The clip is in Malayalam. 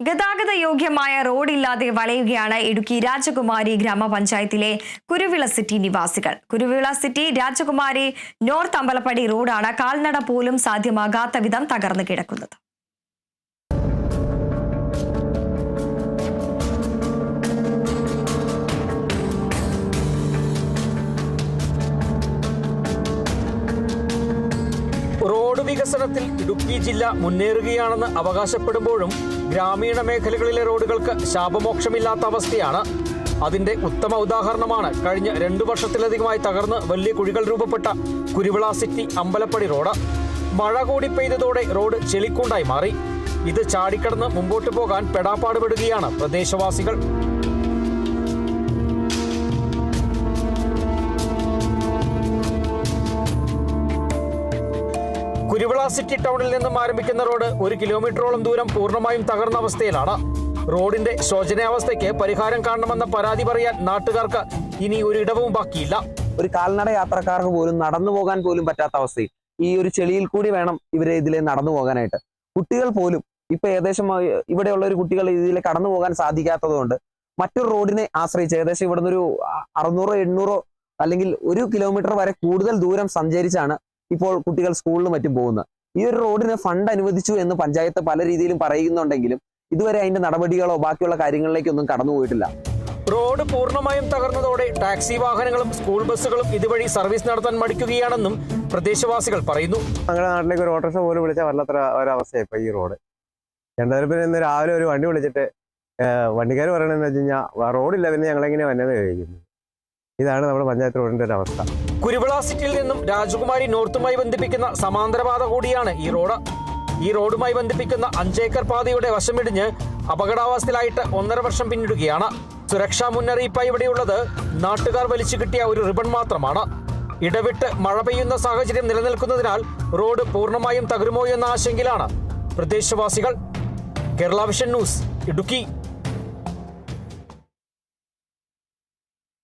ഗതാഗത യോഗ്യമായ റോഡില്ലാതെ വലയുകയാണ് ഇടുക്കി രാജകുമാരി ഗ്രാമപഞ്ചായത്തിലെ കുരുവിള സിറ്റി നിവാസികൾ. കുരുവിള സിറ്റി രാജകുമാരി നോർത്ത് അമ്പലപ്പടി റോഡാണ് കാൽനട പോലും സാധ്യമാകാത്ത വിധം തകർന്നു കിടക്കുന്നത്. വികസനത്തിൽ ഇടുക്കി ജില്ല മുന്നേറുകയാണെന്ന് അവകാശപ്പെടുമ്പോഴും ഗ്രാമീണ മേഖലകളിലെ റോഡുകൾക്ക് ശാപമോക്ഷമില്ലാത്ത അവസ്ഥയാണ്. അതിന്റെ ഉത്തമ ഉദാഹരണമാണ് കഴിഞ്ഞ രണ്ടു വർഷത്തിലധികമായി തകർന്ന് വലിയ കുഴികൾ രൂപപ്പെട്ട കുരുവിള സിറ്റി അമ്പലപ്പടി റോഡ്. മഴ കൂടി പെയ്തതോടെ റോഡ് ചെളിക്കുണ്ടായി മാറി. ഇത് ചാടിക്കടന്ന് മുമ്പോട്ട് പോകാൻ പെടാപ്പാടുപെടുകയാണ് പ്രദേശവാസികൾ. കുരുവിള സിറ്റി ടൗണിൽ നിന്നും ആരംഭിക്കുന്ന റോഡ് ഒരു കിലോമീറ്ററോളം ദൂരം പൂർണമായും തകർന്ന അവസ്ഥയിലാണ്. റോഡിന്റെ ശോചനീയാവസ്ഥയ്ക്ക് പരിഹാരം കാണണമെന്ന പരാതി പറയാൻ നാട്ടുകാർക്ക് ഇനി ഒരു ഇടവും ബാക്കിയില്ല. ഒരു കാൽനട യാത്രക്കാർക്ക് പോലും നടന്നു പോകാൻ പോലും പറ്റാത്ത അവസ്ഥയിൽ ഈ ഒരു ചെളിയിൽ കൂടി വേണം ഇവരെ ഇതിലെ നടന്നു പോകാനായിട്ട്. കുട്ടികൾ പോലും ഇപ്പൊ ഏകദേശം ഇവിടെയുള്ള ഒരു കുട്ടികൾ ഇതിലെ കടന്നു പോകാൻ സാധിക്കാത്തത് കൊണ്ട് മറ്റൊരു റോഡിനെ ആശ്രയിച്ച് ഏകദേശം ഇവിടുന്ന് ഒരു അറുന്നൂറോ എണ്ണൂറോ അല്ലെങ്കിൽ ഒരു കിലോമീറ്റർ വരെ കൂടുതൽ ദൂരം സഞ്ചരിച്ചാണ് ഇപ്പോൾ കുട്ടികൾ സ്കൂളിലും മറ്റും പോകുന്നത് ഈ ഒരു റോഡിന് ഫണ്ട് അനുവദിച്ചു എന്ന് പഞ്ചായത്ത് പല രീതിയിലും പറയുന്നുണ്ടെങ്കിലും ഇതുവരെ അതിന്റെ നടപടികളോ ബാക്കിയുള്ള കാര്യങ്ങളിലേക്കൊന്നും കടന്നു പോയിട്ടില്ല. റോഡ് പൂർണമായും തകർന്നതോടെ ടാക്സി വാഹനങ്ങളും സ്കൂൾ ബസ്സുകളും ഇതുവഴി സർവീസ് നടത്താൻ മടിക്കുകയാണെന്നും പ്രദേശവാസികൾ പറയുന്നു. ഞങ്ങളുടെ നാട്ടിലേക്ക് ഒരു ഓട്ടോറിക്ഷ പോലും വിളിച്ചാൽ വല്ലാത്ത ഒരവസ്ഥയാണ് ഇപ്പൊ ഈ റോഡ്. രണ്ടായിരം പേര് ഇന്ന് രാവിലെ ഒരു വണ്ടി വിളിച്ചിട്ട് വണ്ടിക്കാർ പറയണെന്ന് വെച്ച് കഴിഞ്ഞാൽ റോഡില്ല പിന്നെ ഞങ്ങൾ എങ്ങനെയാ വന്നത് കഴിക്കുന്നത് ഇതാണ് നമ്മുടെ പഞ്ചായത്ത് റോഡിന്റെ ഒരു അവസ്ഥ. കുരുവിള സിറ്റിയിൽ നിന്നും രാജകുമാരി നോർത്തുമായി ബന്ധിപ്പിക്കുന്ന സമാന്തരപാത കൂടിയാണ് ഈ റോഡ്. ഈ റോഡുമായി ബന്ധിപ്പിക്കുന്ന അഞ്ചേക്കർ പാതയുടെ വശമിടിഞ്ഞ് അപകടാവസ്ഥയിലായിട്ട് ഒന്നര വർഷം പിന്നിടുകയാണ്. സുരക്ഷാ മുന്നറിയിപ്പായി ഇവിടെയുള്ളത് നാട്ടുകാർ വലിച്ചു കിട്ടിയ ഒരു റിബൺ മാത്രമാണ്. ഇടവിട്ട് മഴ പെയ്യുന്ന സാഹചര്യം നിലനിൽക്കുന്നതിനാൽ റോഡ് പൂർണമായും തകരുമോ എന്ന ആശങ്കയിലാണ്. പ്രദേശവാസികൾ കേരള വിഷൻ ന്യൂസ് ഇടുക്കി.